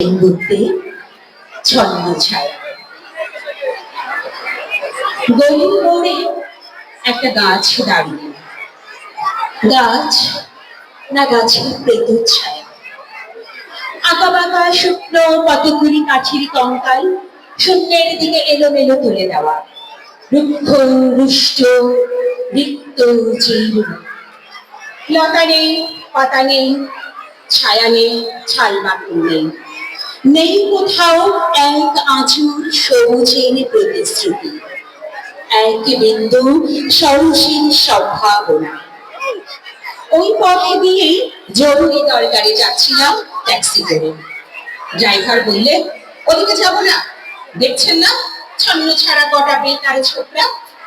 এই ছায়া গলির মোড়ে একটা গাছ দাঁড়িয়ে। গাছ না গাছের ছায়া আঁকা বাঁকা শুকনো কতগুলি কাঠির কঙ্কাল, শূন্যের দিকে এলোমেলো তুলে দেওয়া। রুক্ষ, রুষ্ট, রিক্ত জীর্ণ। লতা নেই, পাতা নেই, ছায়া নেই ছাল বাকি নেই। নেই কোথাও এক আঁচুর সবুজের প্রতিশ্রুতি। এক বিন্দু সরসীন সম্ভাবনা ওই পথে দিয়েই জরুরি দরকারে যাচ্ছিলাম ট্যাক্সি করে। ড্রাইভার বললে, ওদিকে যাব না। দেখছেন না? ছন্ন ছাড়া কটা বেকার ছোকরা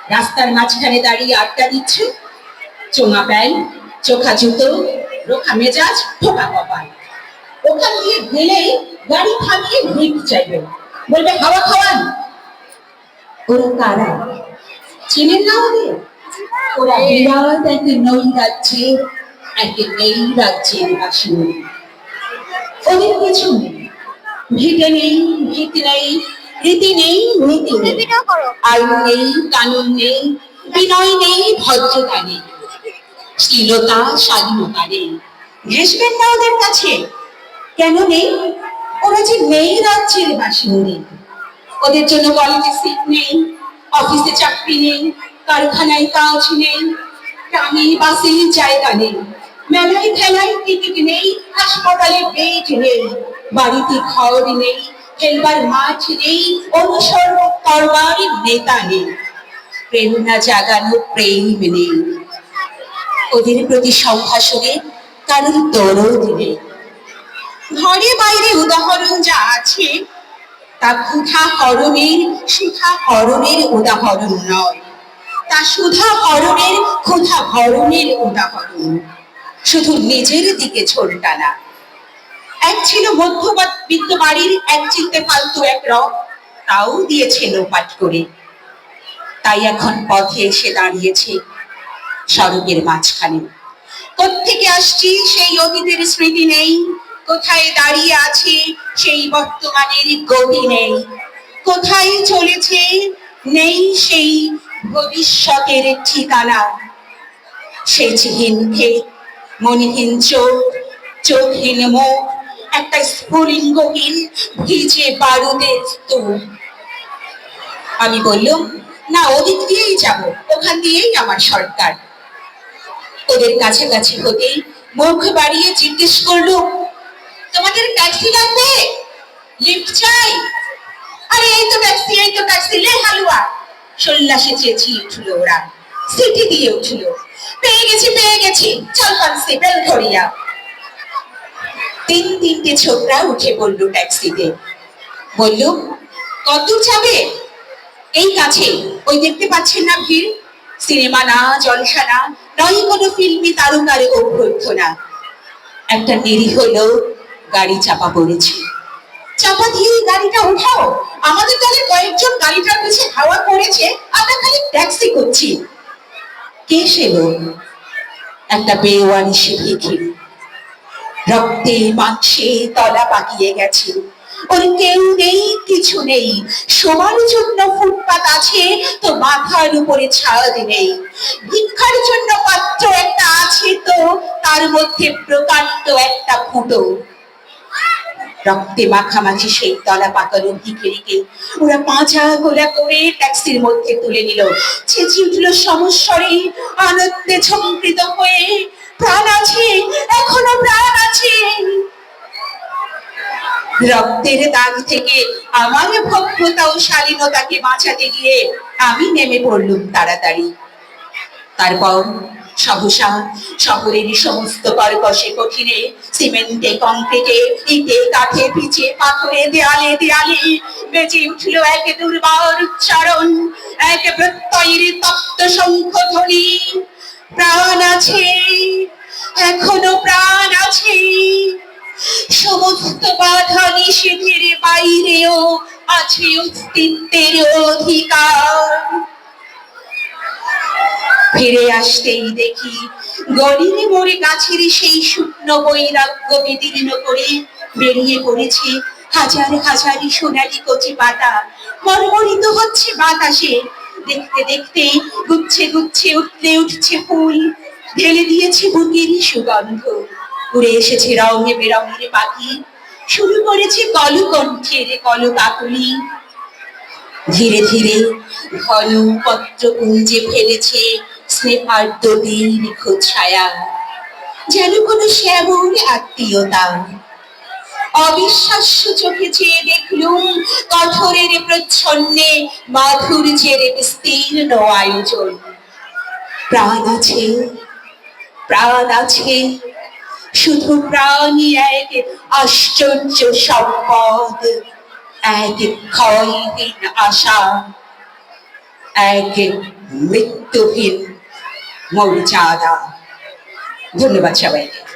রাস্তার মাঝখানে দাঁড়িয়ে আড্ডা দিচ্ছে। চোঙা প্যান্ট, চোখা জুতো, রোখা মেজাজ ফোকা কপাল। ওখান দিয়ে গেলেই গাড়ি থামিয়ে ভিড় চাইবে? বলবে হাওয়া খাওয়ান। ওরা কারা? চিনেন না ওদের? ওরা বিরাট এক নই রাজ্যে এক নেই রাজ্যের বাসিন্দা। ওদের কিছু নেই ভিটে নেই ভিত নেই রীতি নেই নীতি নেই। আইন নেই কানুন নেই বিনয় নেই ভদ্রতা নেই শ্লীলতা স্বাধীনতা নেই। ঘেসবেন না ওদের কাছে? কেন নেই? ওরা যে নেই রাজ্যের বাসিন্দে। ওদের জন্য কলেজে সিট নেই অফিসে চাকরি নেই, কারখানায় কাজ নেই ট্রামে বাসে জায়গা নেই, মেলায় খেলায় টিকিট নেই, হাসপাতালে বেড নেই, বাড়িতে ঘর নেই, খেলবার মাঠ নেই, অনুসরণ করবার নেতা নেই প্রেরণা জাগানো প্রেম নেই। ওদের প্রতি সম্ভাষণে কারোর দরদ নেই। ঘরে বাইরে উদাহরণ যা আছে, তা ক্ষুধা হরণের সুধা হরণের উদাহরণ নয়। তা সুধা হরণের, ক্ষুধা হরণের উদাহরণ। শুধু নিজের দিকে ঝোল টানা। এক ছিল মধ্যবিত্ত বাড়ির এক চিনতে ফালতু এক রক, তাও দিয়েছে লোপাট করে। তাই এখন পথে এসে দাঁড়িয়েছে সড়কের মাঝখানে। কোত্থেকে আসছি সেই অতীতের স্মৃতি নেই। কোথায় দাঁড়িয়ে আছে সেই বর্তমানের গতি নেই কোথায় চলেছে নেই সেই ভবিষ্যতের ঠিকানা? সেচহীন ক্ষেত মনিহীন চোখ, চোখহীন মুখ, একটা স্ফুলিঙ্গহীন ভিজে বারুদের স্তূপ আমি বললাম, না, ওদিক দিয়েই যাব, ওখান দিয়েই আমার সরকার। ওদের কাছাকাছি হতেই মুখ বাড়িয়ে জিজ্ঞেস করল ট্যাক্সি লাগবে লিফট চাই। আরে পেয়ে গেছি পেয়ে গেছি, চল ধরিয়া। তিন তিনটে ছোকরা উঠে ট্যাক্সিতে। বলল, কত যাবে? এই কাছে, ওই দেখতে পাচ্ছেন না ভিড়? সিনেমা না, জলসা না, নয় কোনো ফিল্মি তারকার অভ্যর্থনা। একটা নিরীহ লোক গাড়ি চাপা পড়েছে। চাপা দিয়ে গাড়িটা উঠাও আমাদের দলে কয়েকজন গাড়িটার পিছে হাওয়া করেছে, আমরা খালি ট্যাক্সি করছি। কে সে লোক? একটা বেওয়ারি সে ভিখিরি। রক্তে মাংসে তলা পাকিয়ে গেছে। ওর কেউ নেই, কিছু নেই। সবার জন্য ফুটপাত আছে, তো মাথার উপরে ছাদ নেই। ভিক্ষার জন্য পাত্র একটা আছে তো, তার মধ্যে প্রকাণ্ড একটা ফুটো। রক্তে মাখামাখি সেই তলা পাকানো ভিখিরিকে ওরা পাঁচা গোলা করে ট্যাক্সির মধ্যে তুলে নিল। চেঁচি উঠল সমস্বরে, আনন্দে ঝঙ্কৃত হয়ে, প্রাণ আছে, এখনও প্রাণ আছে। রক্তের দাগ থেকে আমার ভব্যতা ও শালীনতাকে বাঁচাতে গিয়ে আমি নেমে পড়লুম তাড়াতাড়ি। তারপর সহসা শহরের সমস্ত কর্কশে কঠিনে, সিমেন্টে, কংক্রিটে, ইটে, কাঠে পিচে পাথরে দেয়ালে দেয়ালে বেজে উঠল এক দুর্বার উচ্চারণ, এক প্রত্যয়ের তপ্ত শঙ্খধ্বনি প্রাণ আছে, এখনও প্রাণ আছে। সমস্ত বাধা নিষেধের বাইরেও আছে অস্তিত্বের অধিকার। ফিরে আসতেই দেখি গলিনে মোড়ে গাছের সেই শুকনো বৈরাগ্য বিদীর্ণ করে বেরিয়ে পড়েছে হাজার হাজারি সোনালি কচি পাতা। মরমরিত হচ্ছে বাতাসে। দেখতে দেখতে গুচ্ছে গুচ্ছে উঠলে উঠছে ফুল। ঢেলে দিয়েছে বুকেরই সুগন্ধ। উড়ে এসেছে রঙে বেরঙের পাখি। শুরু করেছে কলকণ্ঠের কলকাকলি। ধীরে ধীরে ঘন পত্র কুঞ্জে ফেলেছে স্নেহার্দ দীর্ঘ ছায়া, যেন কোনো শ্যামল আত্মীয়তা। অবিশ্বাস্য চোখে চেয়ে দেখলুম কঠোরের প্রচ্ছন্নে মাধুর্যের বিস্তীর্ণ আয়োজন। প্রাণ আছে প্রাণ আছে, শুধু প্রাণই এক আশ্চর্য সম্পদ, এক ক্ষয়হীন আশা, এক মৃত্যুহীন মর্যাদা ধন্যবাদ সবাইকে।